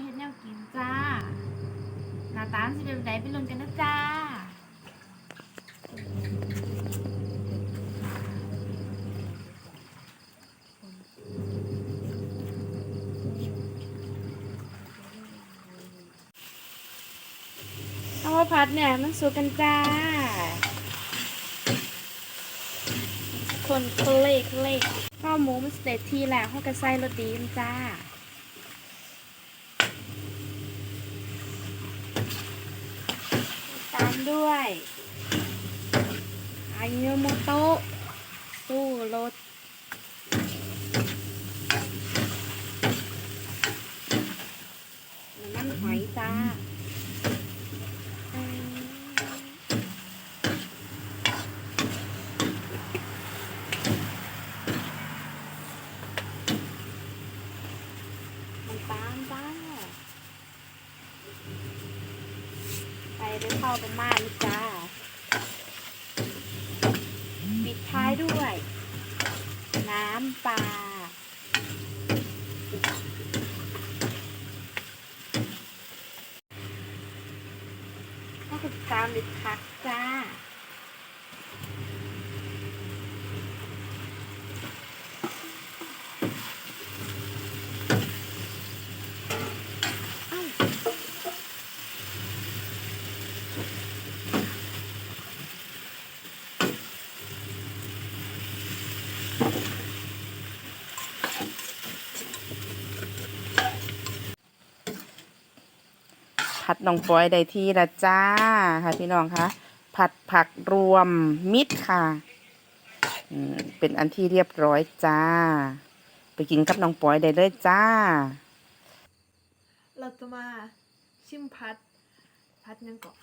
มาเฮ็ดแนวกินจ้า หน้าตาสิเป็นแบบใดไปลุ้นกันนะจ้าเอามาพัดเนี่ยมันสุกกันจ้า คนเคลกเคลกข้าวหมูมันสเตตทีแล้วเขาก็ใส่รสดีมันจ้า ตามด้วยอายุโมโตะสู้รสน้ำมันหอยจ้าอืมมันตามจ้า ไปด้วยข้าวเป็นมาลูกจ้า ปิดท้ายด้วย น้ำปลาก็คือตามดิคักจ้า ผัดน้องปอยได้ที่ละจ้าค่ะพี่น้องคะผัดผักรวมมิตรค่ะเป็นอันที่เรียบร้อยจ้า ไปกินกับน้องปอยได้เลยจ้า เราจะมาชิมพัด พัดยังกาะ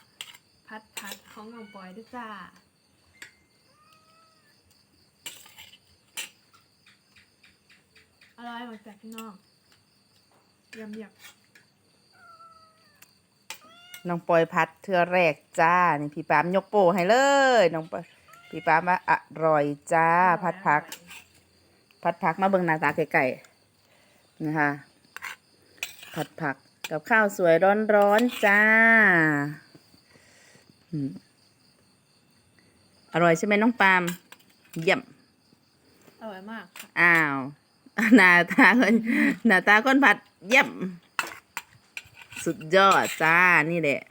พัดพัดของน้องปอยด้วยจ้าอร่อยมากจากพี่น้องเยี่ยมเยี่ยม น้องปอยพัดเทือแรกจ้า นี่พี่ปามยกโป้ให้เลย น้องปอยพี่ปามว่าอร่อยจ้า พัดผัก พัดผักมาเบิ่งหน้าตาไก่ๆนะคะผัดผักกับข้าวสวยร้อนๆจ้าอืมอร่อยใช่ไหมน้องปาล์มเยี่ยม อร่อยมากค่ะอ้าว หน้าตาคนหน้าตาคนผัดเยี่ยม สุดยอดจ้านี่แหละ